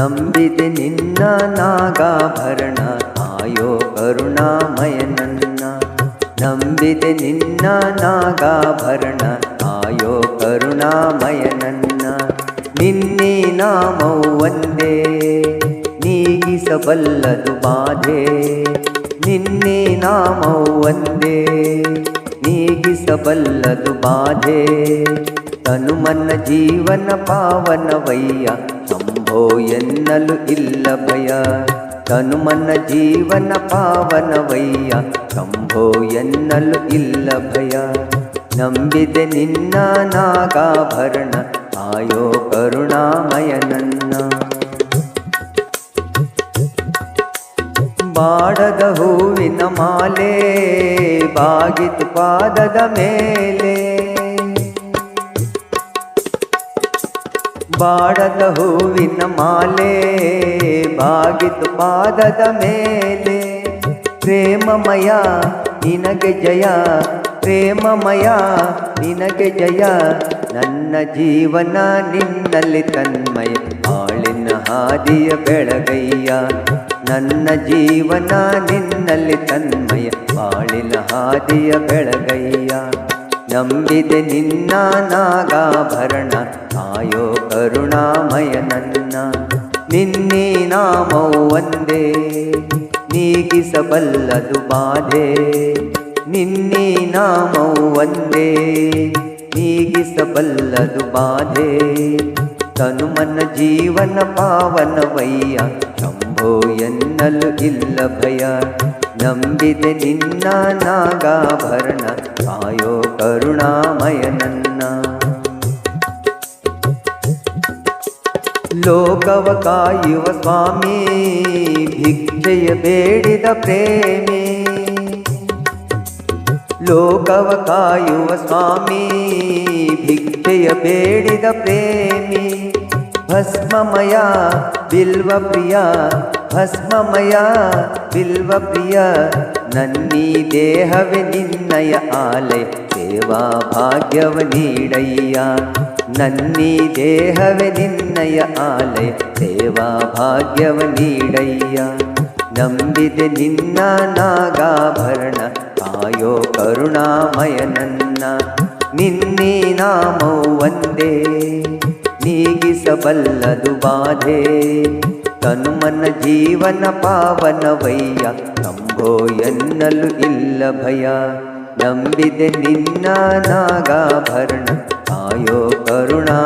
ನಂಬಿದೆ ನಿನ್ನ ನಾಗಾಭರಣ. ಆಯೋ ಕರುಣಾಮಯನನ್ನ ನಂಬಿದೆ ನಿನ್ನ ನಾಗಾಭರಣ. ಆಯೋ ಕರುಣಾಮಯನನ್ನ ನಿನ್ನೆ. ನಾಮವು ಒಂದೇ. ನೀಗಿಸಬಲ್ಲದು ಬಾಧೆ. ನಿನ್ನೆ ನಾಮವು ಒಂದೇ. ನೀಗಿಸಬಲ್ಲದು ಬಾಧೆ. ತನು ಮನ್ನ ಜೀವನ ಪಾವನವಯ್ಯ. ಶಂಭೋ ಎನ್ನಲು ಇಲ್ಲ ಭಯ. ತನು ಜೀವನ ಪಾವನವಯ್ಯ. ಶಂಭೋ ಎನ್ನಲು ಇಲ್ಲ ಭಯ. ನಂಬಿದೆ ನಿನ್ನ ನಾಗಾಭರಣ. ಆಯೋ ಕರುಣಾಮಯನನ್ನ ಬಾಡದ ಹೂವಿನ ಮಾಲೆ, ಬಾಗಿತು ಪಾದದ ಮೇಲೆ. ಬಾಡದ ಹೂವಿನ ಮಾಲೆ, ಬಾಗಿತು ಪಾದದ ಮೇಲೆ. ಪ್ರೇಮಮಯ, ನಿನಗೆ ಜಯ. ಪ್ರೇಮಮಯ, ನಿನಗೆ ಜಯ. ನನ್ನ ಜೀವನ ನಿನ್ನಲ್ಲಿ ತನ್ಮಯ. ಬಾಳಿನ ಹಾದಿಯ ಬೆಳಗಯ್ಯ. ನನ್ನ ಜೀವನ ನಿನ್ನಲ್ಲಿ ತನ್ಮಯ. ಬಾಳಿನ ಹಾದಿಯ ಬೆಳಗಯ್ಯ. ನಂಬಿದೆ ನಿನ್ನ ನಾಗಾಭರಣ. ಕರುಣಾಮಯ ನನ್ನ ನಿನ್ನೆ ನಾಮವು ಒಂದೇ, ನೀಗಿಸಬಲ್ಲದು ಬಾಧೆ. ನಿನ್ನೆ ನಾಮವು ಒಂದೇ, ನೀಗಿಸಬಲ್ಲದು ಬಾಧೆ. ತನು ಮನ ಜೀವನ ಪಾವನವಯ್ಯ ಶಂಭೋ ಎನ್ನಲು ಇಲ್ಲ ಭಯ. ನಂಬಿದೆ ನಿನ್ನ ನಾಗಾಭರಣ, ಕಾಯೋ ಕರುಣಾಮಯ ನನ್ನ ಲೋಕವ ಕಾಯುವ ಸ್ವಾಮಿ, ಭಿಕ್ಷೆಯ ಬೇಡಿದ ಪ್ರೇಮಿ. ಲೋಕವ ಕಾಯುವ ಸ್ವಾಮಿ, ಭಿಕ್ಷೆಯ ಬೇಡಿದ ಪ್ರೇಮಿ. ಭಸ್ಮಮಯ, ಬಿಲ್ವ ಪ್ರಿಯ, ಭಸ್ಮಮಯ, ಬಿಲ್ವ ಪ್ರಿಯ, ನನ್ನೀ ದೇಹವೇ ನಿನ್ನಯ ಆಲಯ, ಸೇವಾ ಭಾಗ್ಯವ ನೀಡಯ್ಯ. ನನ್ನೀ ದೇಹವೇ ನಿನ್ನಯ ಆಲಯ, ಸೇವಾ ಭಾಗ್ಯವ ನೀಡಯ್ಯ. ನಂಬಿದೆ ನಿನ್ನ ನಾಗಾಭರಣ, ಆಯೋ ಕರುಣಾಮಯ ನನ್ನ. ನಿನ್ನಿ ನಾಮವು ಒಂದೇ, ನೀಗಿಸಬಲ್ಲದು ಬಾಧೆ. ತನುಮನ ಜೀವನ ಪಾವನವಯ್ಯ, ನಂಬೋ ಎನ್ನಲು ಇಲ್ಲ ಭಯ. ನಂಬಿದೆ ನಿನ್ನ ನಾಗಾಭರಣ ಕಾಯೋ ಕರುಣಾ